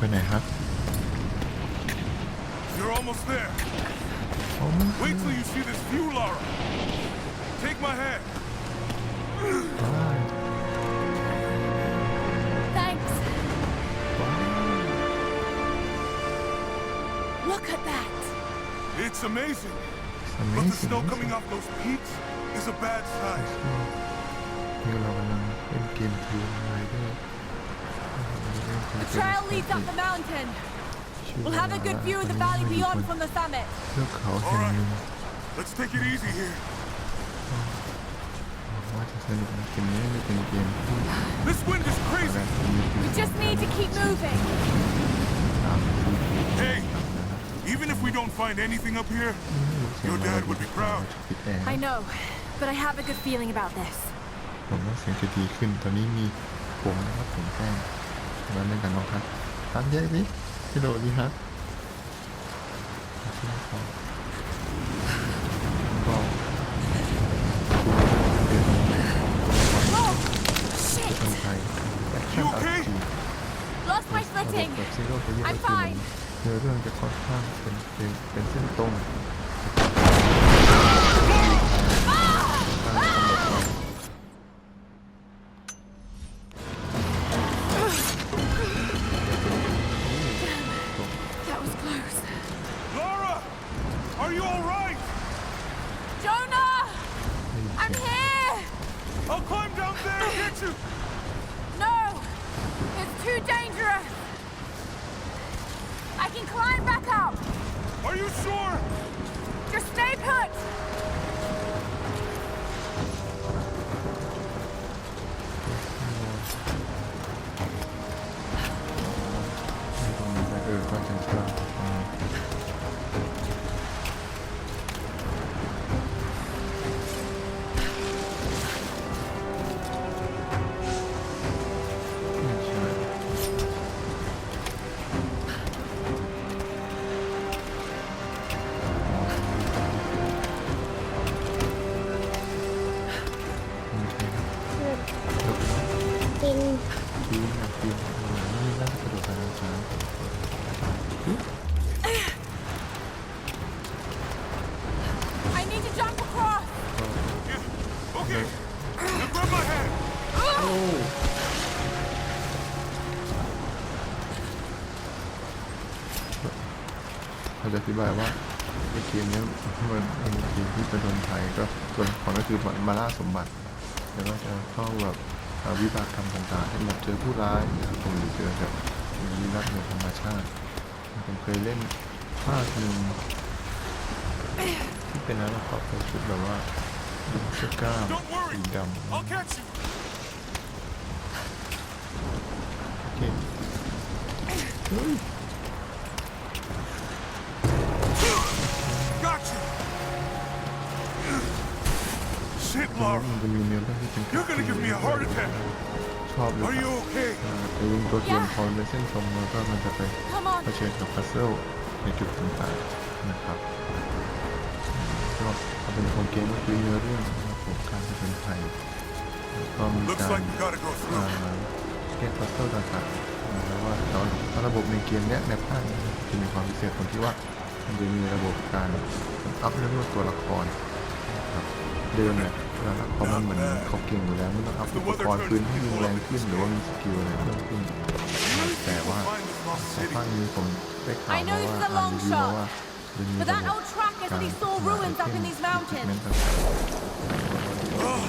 ไปไหนครับ You're almost there. โอ้มัน Wait till you see this view, Lara. Take my hand. Thanks. Look at that. It's amazing. But the amazing snow ไม่ coming off those peaks is a bad sign. นี่เรากำลังเล่นเกมทีมไรเดอร์ The trail leads up the mountain. We'll have a good view of the valley beyond from the summit. เทือกเขาแห่งหนึ่ง Let's take it easy here. หวังว่าจะสนุกนะเกมนี้ไม่เป็นเกมที่ This wind is แบ crazy. บมีคือ We just need to keep moving. ตามคือคือ Hey, even if we don't find anything up here, your dad would be proud. ปิดแอร์ I know, but I have a good feeling about this. ผมว่าเสียงจะดีขึ้น ตอนนี้มีผมนะครับผมแป้ง มาเล่นกันน้องครับตามเยอะดิกระโดดดีครับก็เป็น Oh, shit! คนไทยแอคชั่น You อา okay? ร์พี Lost my ระบบ footing. แบบซีโร่จะยืด I'm ได้ fine. เนื้อเรื่องจะค่อนข้างเป็นเป็นเป็นเส้นตรง Are you all right? Jonah! I'm here! I'll climb down there and get you! No! It's too dangerous! I can climb back up! Are you sure? นี่น่าจะกระโดดไปทางซ้าย I need to jump across! Yeah. Okay. Now grab my hand. เราจะอธิบายว่าในเกมนี้มันเป็นเกมที่เป็นดนไทยก็ส่วนของก็คือเหมือนมาล่าสมบัติแล้วก็จะเข้าแบบเอ่อ วิบากกรรมต่างๆให้แบบเจอผู้ร้ายนะครับผมหรือเจอแบบลี้ลับในธรรมชาติ ผมเคยเล่นภาคหนึ่งที่เป็นนั้นนะครับเป็นชุดแบบว่าเสื้อกล้ามสีดำโอเค Shit, ตอนนี้ Lara. มันจะมีเนื้อเรื่องที่เป็น You're gonna give me a heart attack. ชอบเลย Are ครับ you okay? อ่าไอ้ตัวเกมพอเป็นเส้นตรงแล้วก็มันจะไป Come on! เผชิญกับพัซเซิลในจุดต่างๆนะครับก็เอาเป็นของเกมก็คือเนื้อเรื่องนะครับผมการผจญภัยแล้วก็มี Looks การ like we gotta go อ่า through. แก้พัซเซิลต่างๆนะแล้วว่าแต่ว่าระบบในเกมเนี้ยในภาคเนี้จะมีความพิเศษตรงที่ว่ามันจะมีระบบการอัพเลเวลตัวละครนะครับเดิมเนี่ย เวลาพอมันเหมือนเขาเก่งอยู่แล้วมันต้องอัพอุปกรณ์ปืนให้ยิงแรงขึ้นหรือว่ามีสกิลอะไรเพิ่มขึ้นแต่ว่า Find this lost แต่ city. ภาคนี้ผมได้ข่าว I มา know ว่า this is a อ่าน long รีวิวมา shot, ว่าจะมี But ระ that บบ old tracker การ said he saw ruins up in these เมน mountains. ต่าง Ugh.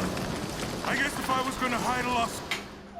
I guess if I was gonna hide a lost